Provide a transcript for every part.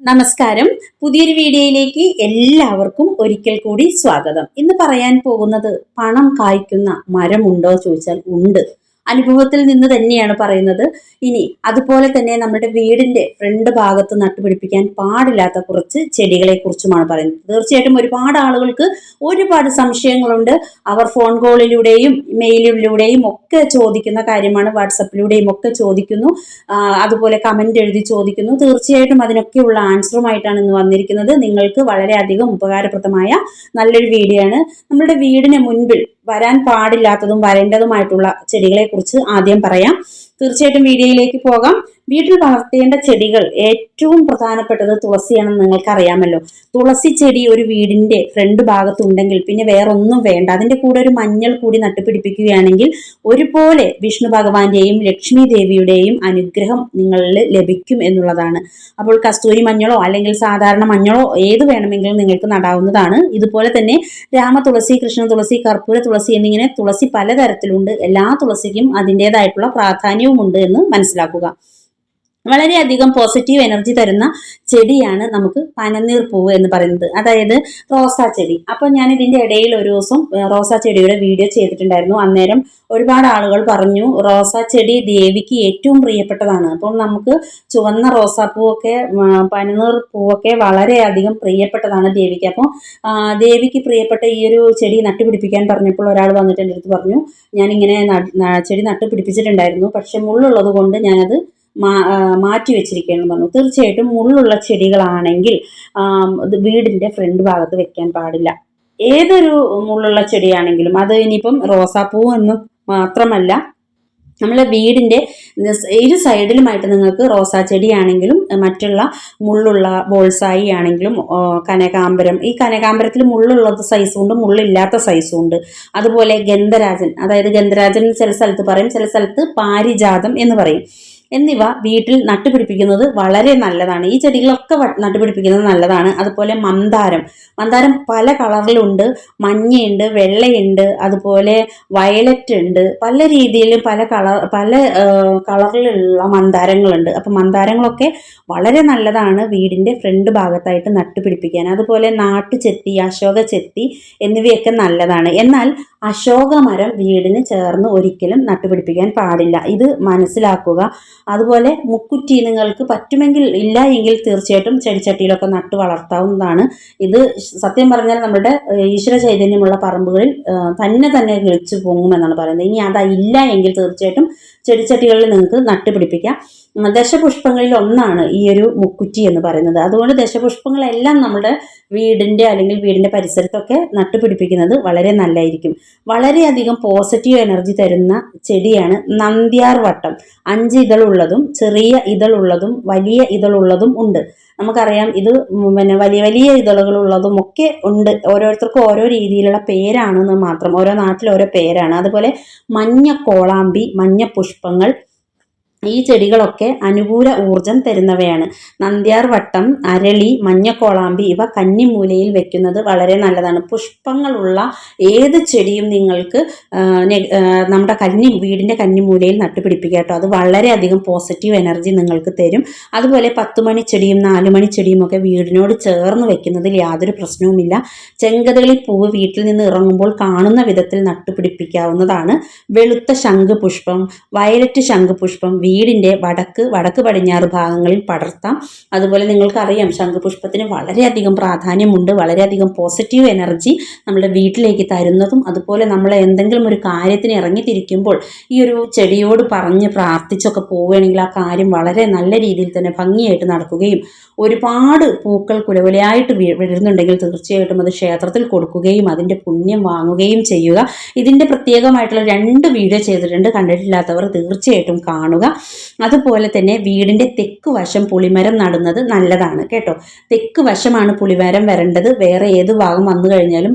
നമസ്കാരം. പുതിയൊരു വീഡിയോയിലേക്ക് എല്ലാവർക്കും ഒരിക്കൽ കൂടി സ്വാഗതം. ഇന്ന് പറയാൻ പോകുന്നത് പണം കായ്ക്കുന്ന മരമുണ്ടോ ചോദിച്ചാൽ ഉണ്ട്. അനുഭവത്തിൽ നിന്ന് തന്നെയാണ് പറയുന്നത്. ഇനി അതുപോലെ തന്നെ നമ്മുടെ വീടിന്റെ ഫ്രണ്ട് ഭാഗത്ത് നട്ടുപിടിപ്പിക്കാൻ പാടില്ലാത്ത കുറച്ച് ചെടികളെ കുറിച്ചുമാണ് പറയുന്നത്. തീർച്ചയായിട്ടും ഒരുപാട് ആളുകൾക്ക് ഒരുപാട് സംശയങ്ങളുണ്ട്. അവർ ഫോൺ കോളിലൂടെയും മെയിലിലൂടെയും ഒക്കെ ചോദിക്കുന്ന കാര്യമാണ്. വാട്സപ്പിലൂടെയും ഒക്കെ ചോദിക്കുന്നു. അതുപോലെ കമന്റ് എഴുതി ചോദിക്കുന്നു. തീർച്ചയായിട്ടും അതിനൊക്കെയുള്ള ആൻസറുമായിട്ടാണ് ഇന്ന് വന്നിരിക്കുന്നത്. നിങ്ങൾക്ക് വളരെയധികം ഉപകാരപ്രദമായ നല്ലൊരു വീഡിയോ ആണ്. നമ്മുടെ വീടിന് മുൻപിൽ വരാൻ പാടില്ലാത്തതും വരേണ്ടതുമായിട്ടുള്ള ചെടികളെ കുറിച്ച് ആദ്യം പറയാം. തീർച്ചയായിട്ടും വീഡിയോയിലേക്ക് പോകാം. വീട്ടിൽ വളർത്തേണ്ട ചെടികൾ ഏറ്റവും പ്രധാനപ്പെട്ടത് തുളസിയാണെന്ന് നിങ്ങൾക്കറിയാമല്ലോ. തുളസി ചെടി ഒരു വീടിന്റെ ഫ്രണ്ട് ഭാഗത്തുണ്ടെങ്കിൽ പിന്നെ വേറൊന്നും വേണ്ട. അതിന്റെ കൂടെ ഒരു മഞ്ഞൾ കൂടി നട്ടുപിടിപ്പിക്കുകയാണെങ്കിൽ ഒരുപോലെ വിഷ്ണു ഭഗവാന്റെയും ലക്ഷ്മി ദേവിയുടെയും അനുഗ്രഹം നിങ്ങളിൽ ലഭിക്കും എന്നുള്ളതാണ്. അപ്പോൾ കസ്തൂരി മഞ്ഞളോ അല്ലെങ്കിൽ സാധാരണ മഞ്ഞളോ ഏത് വേണമെങ്കിലും നിങ്ങൾക്ക് നടാവുന്നതാണ്. ഇതുപോലെ തന്നെ രാമ തുളസി കൃഷ്ണ തുളസി കർപ്പൂര തുളസി എന്നിങ്ങനെ തുളസി പലതരത്തിലുണ്ട്. എല്ലാ തുളസിക്കും അതിന്റെതായിട്ടുള്ള പ്രാധാന്യവുമുണ്ട് എന്ന് മനസ്സിലാക്കുക. വളരെയധികം പോസിറ്റീവ് എനർജി തരുന്ന ചെടിയാണ് നമുക്ക് പനനീർ പൂവ് എന്ന് പറയുന്നത്. അതായത് റോസാ ചെടി. അപ്പോൾ ഞാൻ ഇതിന്റെ ഇടയിൽ ഒരു ദിവസം റോസാ ചെടിയുടെ വീഡിയോ ചെയ്തിട്ടുണ്ടായിരുന്നു. അന്നേരം ഒരുപാട് ആളുകൾ പറഞ്ഞു റോസാ ചെടി ദേവിക്ക് ഏറ്റവും പ്രിയപ്പെട്ടതാണ്. അപ്പോൾ നമുക്ക് ചുവന്ന റോസാപ്പൂവൊക്കെ പനനീർ പൂവൊക്കെ വളരെയധികം പ്രിയപ്പെട്ടതാണ് ദേവിക്ക്. അപ്പോൾ ദേവിക്ക് പ്രിയപ്പെട്ട ഈ ഒരു ചെടി നട്ടുപിടിപ്പിക്കാൻ പറഞ്ഞപ്പോൾ ഒരാൾ വന്നിട്ട് എന്റെ അടുത്ത് പറഞ്ഞു ഞാനിങ്ങനെ ചെടി നട്ടുപിടിപ്പിച്ചിട്ടുണ്ടായിരുന്നു. പക്ഷെ മുള്ളുള്ളത് കൊണ്ട് ഞാനത് മാറ്റി വെച്ചിരിക്കുകയെന്ന് പറഞ്ഞു. തീർച്ചയായിട്ടും മുള്ളുള്ള ചെടികളാണെങ്കിൽ വീടിന്റെ ഫ്രണ്ട് ഭാഗത്ത് വെക്കാൻ പാടില്ല. ഏതൊരു മുള്ളുള്ള ചെടിയാണെങ്കിലും അത് ഇനിയിപ്പം റോസാപ്പൂ എന്ന് മാത്രമല്ല നമ്മളെ വീടിന്റെ ഇരു സൈഡിലുമായിട്ട് നിങ്ങൾക്ക് റോസാ ചെടിയാണെങ്കിലും മറ്റുള്ള മുള്ളുള്ള ബോൾസായി ആണെങ്കിലും കനകാമ്പരം ഈ കനകാംബരത്തിൽ മുള്ളുള്ളത് സൈസും ഉണ്ട് മുള്ളില്ലാത്ത സൈസും ഉണ്ട് അതുപോലെ ഗന്ധരാജൻ അതായത് ഗന്ധരാജൻ ചില സ്ഥലത്ത് പറയും ചില സ്ഥലത്ത് പാരിജാതം എന്ന് പറയും. എന്നിവ വീട്ടിൽ നട്ടുപിടിപ്പിക്കുന്നത് വളരെ നല്ലതാണ്. ഈ ചെടികളൊക്കെ നട്ടുപിടിപ്പിക്കുന്നത് നല്ലതാണ്. അതുപോലെ മന്ദാരം. മന്ദാരം പല കളറിലുണ്ട്. മഞ്ഞയുണ്ട് വെള്ളയുണ്ട് അതുപോലെ വയലറ്റ് ഉണ്ട്. പല രീതിയിലും പല കളർ പല കളറിലുള്ള മന്ദാരങ്ങളുണ്ട്. അപ്പം മന്ദാരങ്ങളൊക്കെ വളരെ നല്ലതാണ് വീടിന്റെ ഫ്രണ്ട് ഭാഗത്തായിട്ട് നട്ടുപിടിപ്പിക്കാൻ. അതുപോലെ നാട്ടുചെത്തി അശോക ചെത്തി എന്നിവയൊക്കെ നല്ലതാണ്. എന്നാൽ അശോക മരം വീടിന് ചേർന്ന് ഒരിക്കലും നട്ടുപിടിപ്പിക്കാൻ പാടില്ല. ഇത് മനസ്സിലാക്കുക. അതുപോലെ മുക്കുറ്റി നിങ്ങൾക്ക് പറ്റുമെങ്കിൽ ഇല്ല എങ്കിൽ തീർച്ചയായിട്ടും ചെടിച്ചട്ടിയിലൊക്കെ നട്ട് വളർത്താവുന്നതാണ്. ഇത് സത്യം പറഞ്ഞാൽ നമ്മുടെ ഈശ്വര ചൈതന്യമുള്ള പറമ്പുകളിൽ തന്നെ തന്നെ കിളിച്ചു പൊങ്ങുമെന്നാണ് പറയുന്നത്. ഇനി അതാ ഇല്ല എങ്കിൽ തീർച്ചയായിട്ടും ചെടിച്ചട്ടികളിൽ നിങ്ങൾക്ക് നട്ടുപിടിപ്പിക്കാം. ദശപുഷ്പങ്ങളിൽ ഒന്നാണ് ഈ ഒരു മുക്കുറ്റി എന്ന് പറയുന്നത്. അതുകൊണ്ട് ദശപുഷ്പങ്ങളെല്ലാം നമ്മുടെ വീടിന്റെ അല്ലെങ്കിൽ വീടിന്റെ പരിസരത്തൊക്കെ നട്ടുപിടിപ്പിക്കുന്നത് വളരെ നല്ലതായിരിക്കും. വളരെയധികം പോസിറ്റീവ് എനർജി തരുന്ന ചെടിയാണ് നന്ദ്യാർ വട്ടം. അഞ്ച് ഇതളുള്ളതും ചെറിയ ഇതളുള്ളതും വലിയ ഇതളുള്ളതും ഉണ്ട്. നമുക്കറിയാം ഇത് പിന്നെ വലിയ വലിയ ഇതളുകളുള്ളതും ഒക്കെ ഉണ്ട്. ഓരോരുത്തർക്കും ഓരോ രീതിയിലുള്ള പേരാണെന്ന് മാത്രം. ഓരോ നാട്ടിൽ ഓരോ പേരാണ്. അതുപോലെ മഞ്ഞ കോളാമ്പി മഞ്ഞ പുഷ്പങ്ങൾ ഈ ചെടികളൊക്കെ അനുകൂല ഊർജം തരുന്നവയാണ്. നന്ദ്യാർ വട്ടം അരളി മഞ്ഞക്കോളാമ്പി ഇവ കന്നിമൂലയിൽ വെക്കുന്നത് വളരെ നല്ലതാണ്. പുഷ്പങ്ങളുള്ള ഏത് ചെടിയും നിങ്ങൾക്ക് നമ്മുടെ കന്നി വീടിന്റെ കന്നിമൂലയിൽ നട്ടുപിടിപ്പിക്കുക കേട്ടോ. അത് വളരെയധികം പോസിറ്റീവ് എനർജി നിങ്ങൾക്ക് തരും. അതുപോലെ പത്ത് മണി ചെടിയും നാല് മണി ചെടിയും ഒക്കെ വീടിനോട് ചേർന്ന് വെക്കുന്നതിൽ യാതൊരു പ്രശ്നവുമില്ല. ചെങ്കതകളി പൂവ് വീട്ടിൽ നിന്ന് ഇറങ്ങുമ്പോൾ കാണുന്ന വിധത്തിൽ നട്ടുപിടിപ്പിക്കാവുന്നതാണ്. വെളുത്ത ശംഖുപുഷ്പം വയലറ്റ് ശംഖുപുഷ്പം വീടിന്റെ വടക്ക് വടക്ക് പടിഞ്ഞാറ് ഭാഗങ്ങളിൽ പടർത്താം. അതുപോലെ നിങ്ങൾക്കറിയാം ശംഖുപുഷ്പത്തിന് വളരെയധികം പ്രാധാന്യമുണ്ട് വളരെയധികം പോസിറ്റീവ് എനർജി നമ്മുടെ വീട്ടിലേക്ക് തരുന്നതും അതുപോലെ നമ്മൾ എന്തെങ്കിലും ഒരു കാര്യത്തിന് ഇറങ്ങിത്തിരിക്കുമ്പോൾ ഈ ഒരു ചെടിയോട് പറഞ്ഞ് പ്രാർത്ഥിച്ചൊക്കെ പോവുകയാണെങ്കിൽ ആ കാര്യം വളരെ നല്ല രീതിയിൽ തന്നെ ഭംഗിയായിട്ട് നടക്കുകയും ഒരുപാട് പൂക്കൾ കുലകുലയായിട്ട് വിടുന്നുണ്ടെങ്കിൽ തീർച്ചയായിട്ടും അത് ക്ഷേത്രത്തിൽ കൊടുക്കുകയും അതിന്റെ പുണ്യം വാങ്ങുകയും ചെയ്യുക. ഇതിന്റെ പ്രത്യേകമായിട്ടുള്ള രണ്ട് വീഡിയോ ചെയ്തിട്ടുണ്ട് കണ്ടിട്ടില്ലാത്തവർ തീർച്ചയായിട്ടും കാണുക. അതുപോലെ തന്നെ വീടിന്റെ തെക്ക് വശം പുളിമരം നടുന്നത് നല്ലതാണ് കേട്ടോ. തെക്ക് വശമാണ് പുളിമരം വരേണ്ടത്. വേറെ ഏത് ഭാഗം വന്നു കഴിഞ്ഞാലും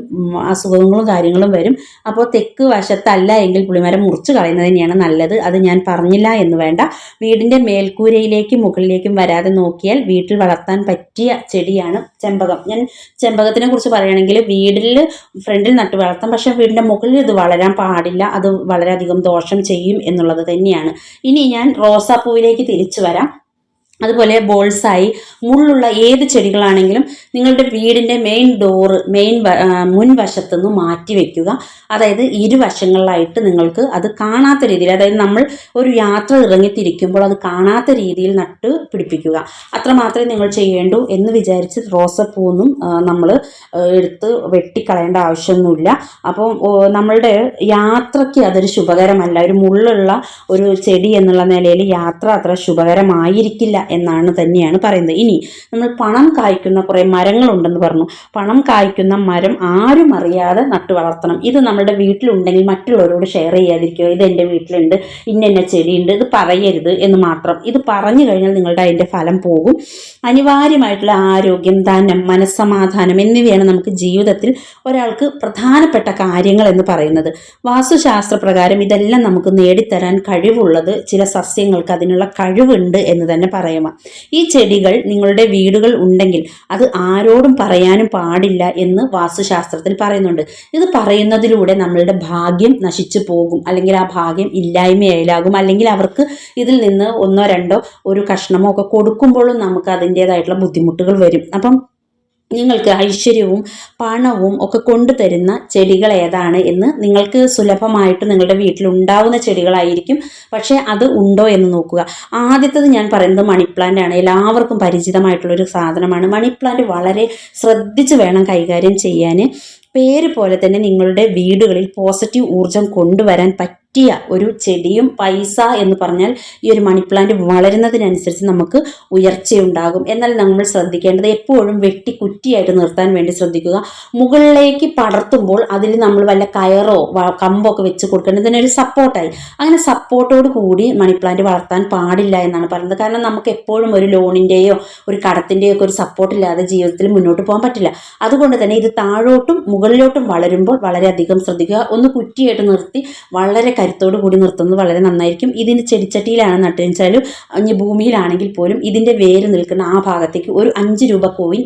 അസുഖങ്ങളും കാര്യങ്ങളും വരും. അപ്പോൾ തെക്ക് വശത്തല്ല എങ്കിൽ പുളിമരം മുറിച്ച് കളയുന്നത് തന്നെയാണ് നല്ലത്. അത് ഞാൻ പറഞ്ഞില്ല എന്ന് വേണ്ട. വീടിന്റെ മേൽക്കൂരയിലേക്കും മുകളിലേക്കും വരാതെ നോക്കിയാൽ വീട്ടിൽ വളർത്താൻ പറ്റിയ ചെടിയാണ് ചെമ്പകം. ഞാൻ ചെമ്പകത്തിനെ കുറിച്ച് പറയുകയാണെങ്കിൽ വീടിൽ ഫ്രണ്ടിൽ നട്ട് വളർത്താം. പക്ഷേ വീടിന്റെ മുകളിൽ ഇത് വളരാൻ പാടില്ല. അത് വളരെയധികം ദോഷം ചെയ്യും എന്നുള്ളത് തന്നെയാണ്. ഇനി ഞാൻ റോസാപ്പൂവിലേക്ക് തിരിച്ചു വരാം. അതുപോലെ ബോൾസായി മുള്ളുള്ള ഏത് ചെടികളാണെങ്കിലും നിങ്ങളുടെ വീടിന്റെ മെയിൻ ഡോറ് മെയിൻ മുൻവശത്തു നിന്ന് മാറ്റി വെക്കുക. അതായത് ഇരുവശങ്ങളിലായിട്ട് നിങ്ങൾക്ക് അത് കാണാത്ത രീതിയിൽ അതായത് നമ്മൾ ഒരു യാത്ര ഇറങ്ങിത്തിരിക്കുമ്പോൾ അത് കാണാത്ത രീതിയിൽ നട്ട് പിടിപ്പിക്കുക. അത്രമാത്രമേ നിങ്ങൾ ചെയ്യേണ്ടൂ എന്ന് വിചാരിച്ച് റോസപ്പൂന്നും നമ്മൾ എടുത്ത് വെട്ടിക്കളയേണ്ട ആവശ്യമൊന്നുമില്ല. അപ്പോൾ നമ്മളുടെ യാത്രയ്ക്ക് അതൊരു ശുഭകരമല്ല. ഒരു മുള്ളുള്ള ഒരു ചെടി എന്നുള്ള നിലയിൽ യാത്ര അത്ര ശുഭകരമായിരിക്കില്ല എന്നാണ് തന്നെയാണ് പറയുന്നത്. ഇനി നമ്മൾ പണം കായ്ക്കുന്ന കുറേ മരങ്ങളുണ്ടെന്ന് പറഞ്ഞു. പണം കായ്ക്കുന്ന മരം ആരും അറിയാതെ നട്ടു വളർത്തണം. ഇത് നമ്മുടെ വീട്ടിലുണ്ടെങ്കിൽ മറ്റുള്ളവരോട് ഷെയർ ചെയ്യാതിരിക്കുക. ഇത് എന്റെ വീട്ടിലുണ്ട്. ഇന്ന ചെടിയുണ്ട്. ഇത് പറയരുത് എന്ന് മാത്രം. ഇത് പറഞ്ഞു കഴിഞ്ഞാൽ നിങ്ങളുടെ അതിന്റെ ഫലം പോകും. അനിവാര്യമായിട്ടുള്ള ആരോഗ്യം ധനം മനസ്സമാധാനം എന്നിവയാണ് നമുക്ക് ജീവിതത്തിൽ ഒരാൾക്ക് പ്രധാനപ്പെട്ട കാര്യങ്ങൾ എന്ന് പറയുന്നത്. വാസ്തുശാസ്ത്ര പ്രകാരം ഇതെല്ലാം നമുക്ക് നേടിത്തരാൻ കഴിവുള്ളത് ചില സസ്യങ്ങൾക്ക് അതിനുള്ള കഴിവുണ്ട് എന്ന് തന്നെ പറയാം. ഈ ചെടികൾ നിങ്ങളുടെ വീടുകൾ ഉണ്ടെങ്കിൽ അത് ആരോടും പറയാനും പാടില്ല എന്ന് വാസ്തുശാസ്ത്രത്തിൽ പറയുന്നുണ്ട്. ഇത് പറയുന്നതിലൂടെ നമ്മളുടെ ഭാഗ്യം നശിച്ചു പോകും. അല്ലെങ്കിൽ ആ ഭാഗ്യം ഇല്ലായ്മയായാലാകും. അല്ലെങ്കിൽ അവർക്ക് ഇതിൽ നിന്ന് ഒന്നോ രണ്ടോ ഒരു കഷ്ണമോ ഒക്കെ കൊടുക്കുമ്പോഴും നമുക്ക് അതിന്റേതായിട്ടുള്ള ബുദ്ധിമുട്ടുകൾ വരും. അപ്പം നിങ്ങൾക്ക് ഐശ്വര്യവും പണവും ഒക്കെ കൊണ്ടുതരുന്ന ചെടികൾ ഏതാണ് എന്ന് നിങ്ങൾക്ക് സുലഭമായിട്ട് നിങ്ങളുടെ വീട്ടിൽ ഉണ്ടാവുന്ന ചെടികളായിരിക്കും. പക്ഷേ അത് ഉണ്ടോ എന്ന് നോക്കുക. ആദ്യത്തത് ഞാൻ പറയുന്നത് മണി പ്ലാന്റ് ആണ്. എല്ലാവർക്കും പരിചിതമായിട്ടുള്ളൊരു സാധനമാണ്. മണി പ്ലാന്റ് വളരെ ശ്രദ്ധിച്ച് വേണം കൈകാര്യം ചെയ്യാൻ. പേര് പോലെ തന്നെ നിങ്ങളുടെ വീടുകളിൽ പോസിറ്റീവ് ഊർജം കൊണ്ടുവരാൻ പറ്റും. പറ്റിയ ഒരു ചെടിയും പൈസ എന്ന് പറഞ്ഞാൽ ഈ ഒരു മണി പ്ലാന്റ് വളരുന്നതിനനുസരിച്ച് നമുക്ക് ഉയർച്ചയുണ്ടാകും. എന്നാൽ നമ്മൾ ശ്രദ്ധിക്കേണ്ടത് എപ്പോഴും വെട്ടി കുറ്റിയായിട്ട് നിർത്താൻ വേണ്ടി ശ്രദ്ധിക്കുക. മുകളിലേക്ക് പടർത്തുമ്പോൾ അതിൽ നമ്മൾ വല്ല കയറോ കമ്പോ ഒക്കെ വെച്ച് കൊടുക്കേണ്ടത് ഇതിനൊരു സപ്പോർട്ടായി അങ്ങനെ സപ്പോർട്ടോട് കൂടി മണി പ്ലാന്റ് വളർത്താൻ പാടില്ല എന്നാണ് പറയുന്നത്. കാരണം നമുക്ക് എപ്പോഴും ഒരു ലോണിന്റെയോ ഒരു കടത്തിന്റെയോ ഒക്കെ ഒരു സപ്പോർട്ട് ഇല്ലാതെ ജീവിതത്തിൽ മുന്നോട്ട് പോകാൻ പറ്റില്ല. അതുകൊണ്ട് തന്നെ ഇത് താഴോട്ടും മുകളിലോട്ടും വളരുമ്പോൾ വളരെയധികം ശ്രദ്ധിക്കുക. ഒന്ന് കുറ്റിയായിട്ട് നിർത്തി വളരെ കരുത്തോട് കൂടി നിർത്തുന്നത് വളരെ നന്നായിരിക്കും. ഇതിന് ചെടിച്ചട്ടിയിലാണ് നട്ടുവെച്ചാലും ഇനി ഭൂമിയിലാണെങ്കിൽ പോലും ഇതിന്റെ വേര് നിൽക്കുന്ന ആ ഭാഗത്തേക്ക് ഒരു അഞ്ച് രൂപ കോയിൻ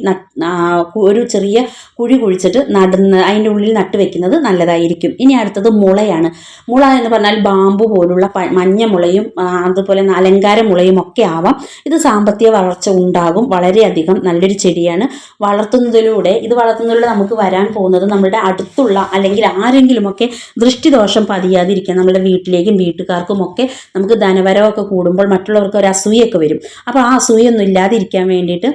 ഒരു ചെറിയ കുഴി കുഴിച്ചിട്ട് നടുന്ന അതിന്റെ ഉള്ളിൽ നട്ട് വെക്കുന്നത് നല്ലതായിരിക്കും. ഇനി അടുത്തത് മുളയാണ്. മുള എന്ന് പറഞ്ഞാൽ ബാമ്പു പോലുള്ള മഞ്ഞ മുളയും അതുപോലെ അലങ്കാര മുളയും ഒക്കെ ആവാം. ഇത് സാമ്പത്തിക വളർച്ച ഉണ്ടാകും. വളരെയധികം നല്ലൊരു ചെടിയാണ്. വളർത്തുന്നതിലൂടെ ഇത് വളർത്തുന്നതിലൂടെ നമുക്ക് വരാൻ പോകുന്നത് നമ്മുടെ അടുത്തുള്ള അല്ലെങ്കിൽ ആരെങ്കിലുമൊക്കെ ദൃഷ്ടിദോഷം പതിയാതിരിക്കാൻ നമ്മുടെ വീട്ടിലേക്കും വീട്ടുകാർക്കും ഒക്കെ നമുക്ക് ധനവരമൊക്കെ കൂടുമ്പോൾ മറ്റുള്ളവർക്ക് ഒരു അസൂയൊക്കെ വരും. അപ്പോൾ ആ അസൂയൊന്നും ഇല്ലാതിരിക്കാൻ വേണ്ടിയിട്ട്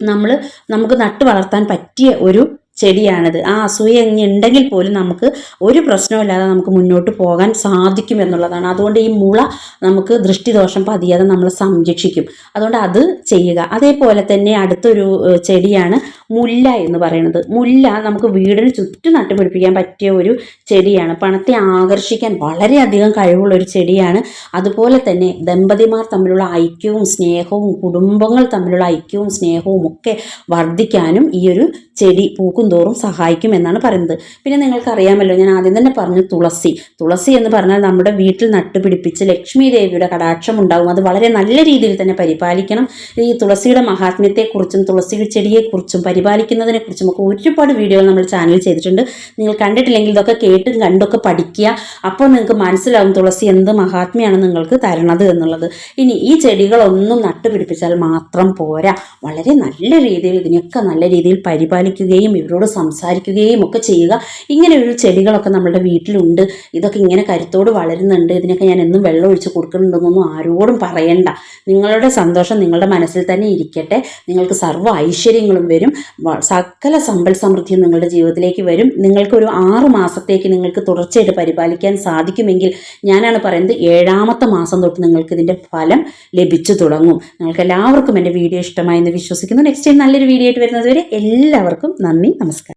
നമ്മൾ നമുക്ക് നട്ടു വളർത്താൻ പറ്റിയ ഒരു ചെടിയാണിത്. ആ അസൂയ ഉണ്ടെങ്കിൽ പോലും നമുക്ക് ഒരു പ്രശ്നമില്ലാതെ നമുക്ക് മുന്നോട്ട് പോകാൻ സാധിക്കും എന്നുള്ളതാണ്. അതുകൊണ്ട് ഈ മുള നമുക്ക് ദൃഷ്ടിദോഷം പതിയാതെ നമ്മൾ സംരക്ഷിക്കും. അതുകൊണ്ട് അത് ചെയ്യുക. അതേപോലെ തന്നെ അടുത്തൊരു ചെടിയാണ് മുല്ല എന്ന് പറയുന്നത്. മുല്ല നമുക്ക് വീടിന് ചുറ്റും നട്ടുപിടിപ്പിക്കാൻ പറ്റിയ ഒരു ചെടിയാണ്. പണത്തെ ആകർഷിക്കാൻ വളരെയധികം കഴിവുള്ള ഒരു ചെടിയാണ്. അതുപോലെ തന്നെ ദമ്പതിമാർ തമ്മിലുള്ള ഐക്യവും സ്നേഹവും കുടുംബങ്ങൾ തമ്മിലുള്ള ഐക്യവും സ്നേഹവും ഒക്കെ വർദ്ധിക്കാനും ഈ ഒരു ചെടി പൂക്കും തോറും സഹായിക്കും എന്നാണ് പറയുന്നത്. പിന്നെ നിങ്ങൾക്ക് അറിയാമല്ലോ ഞാൻ ആദ്യം തന്നെ പറഞ്ഞു തുളസി. തുളസി എന്ന് പറഞ്ഞാൽ നമ്മുടെ വീട്ടിൽ നട്ടുപിടിപ്പിച്ച് ലക്ഷ്മി ദേവിയുടെ കടാക്ഷം ഉണ്ടാകും അത് വളരെ നല്ല രീതിയിൽ തന്നെ പരിപാലിക്കണം. ഈ തുളസിയുടെ മഹാത്മ്യത്തെക്കുറിച്ചും തുളസി ചെടിയെക്കുറിച്ചും പരിപാലിക്കുന്നതിനെക്കുറിച്ചും ഒക്കെ ഒരുപാട് വീഡിയോകൾ നമ്മൾ ചാനലിൽ ചെയ്തിട്ടുണ്ട്. നിങ്ങൾ കണ്ടിട്ടില്ലെങ്കിൽ ഇതൊക്കെ കേട്ടും കണ്ടൊക്കെ പഠിക്കുക. അപ്പോൾ നിങ്ങൾക്ക് മനസ്സിലാവും തുളസി എന്ത് മഹാത്മ്യമാണ് നിങ്ങൾക്ക് തരണത് എന്നുള്ളത്. ഇനി ഈ ചെടികളൊന്നും നട്ടുപിടിപ്പിച്ചാൽ മാത്രം പോരാ. വളരെ നല്ല രീതിയിൽ ഇതിനെയൊക്കെ നല്ല രീതിയിൽ പരിപാലിക്കുകയും ഇവരോട് സംസാരിക്കുകയും ഒക്കെ ചെയ്യുക. ഇങ്ങനെയൊരു ചെടികളൊക്കെ നമ്മുടെ വീട്ടിലുണ്ട്. ഇതൊക്കെ ഇങ്ങനെ കരുത്തോട് വളരുന്നുണ്ട്. ഇതിനൊക്കെ ഞാൻ എന്നും വെള്ളം ഒഴിച്ച് കൊടുക്കുന്നുണ്ടെന്നൊന്നും ആരോടും പറയണ്ട. നിങ്ങളുടെ സന്തോഷം നിങ്ങളുടെ മനസ്സിൽ തന്നെ ഇരിക്കട്ടെ. നിങ്ങൾക്ക് സർവ ഐശ്വര്യങ്ങളും വരും. സകല സമ്പൽ സമൃദ്ധിയും നിങ്ങളുടെ ജീവിതത്തിലേക്ക് വരും. നിങ്ങൾക്ക് ഒരു ആറ് മാസത്തേക്ക് നിങ്ങൾക്ക് തുടർച്ചയായിട്ട് പരിപാലിക്കാൻ സാധിക്കുമെങ്കിൽ ഞാനാണ് പറയുന്നത് ഏഴാമത്തെ മാസം തൊട്ട് നിങ്ങൾക്ക് ഇതിന്റെ ഫലം ലഭിച്ചു തുടങ്ങും. നിങ്ങൾക്ക് എല്ലാവർക്കും എന്റെ വീഡിയോ ഇഷ്ടമായി എന്ന് വിശ്വസിക്കുന്നു. നെക്സ്റ്റ് ടൈം നല്ലൊരു വീഡിയോ ആയിട്ട് വരുന്നത് വരെ എല്ലാവർക്കും നന്ദി. നമസ്കാരം